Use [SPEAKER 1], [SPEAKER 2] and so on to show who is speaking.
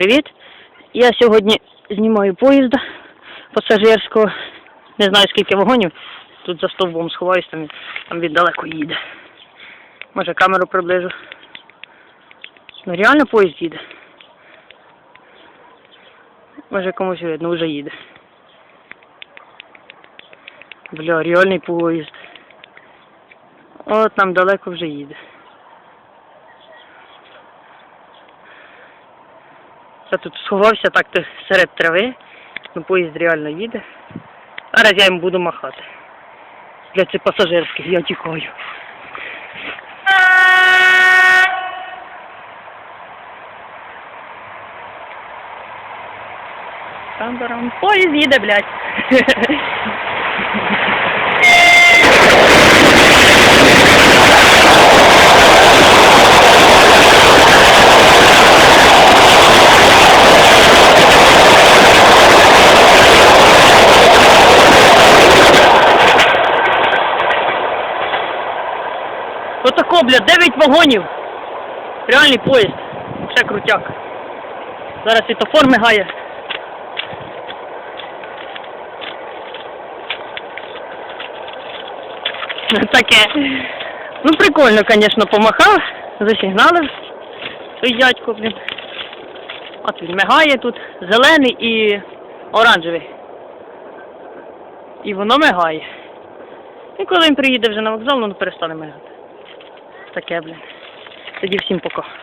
[SPEAKER 1] Привіт! Я сьогодні знімаю поїзда пасажирського. Не знаю скільки вагонів. Тут за стовбом сховаюсь, там, там він далеко їде. Може камеру приближу. Ну реально поїзд їде. Може комусь видно, вже їде. Бля, реальний поїзд. От нам далеко вже їде. Я тут сховався так то серед трави. Ну поїзд реально їде. Зараз я йому буду махати. Для це пасажирських, я тікаю. Там-барам. Поїзд їде, блядь. Отако, блядь, 9 вагонів. Реальний поїзд. Ще крутяк. Зараз світофор мигає. Таке. Ну прикольно, звісно, помахав, засигналив. Той дядько, блін. От він мигає тут, зелений і оранжевий. І воно мигає. І коли він приїде вже на вокзал, воно перестане мигати. Таке, блін. Тоді всім пока.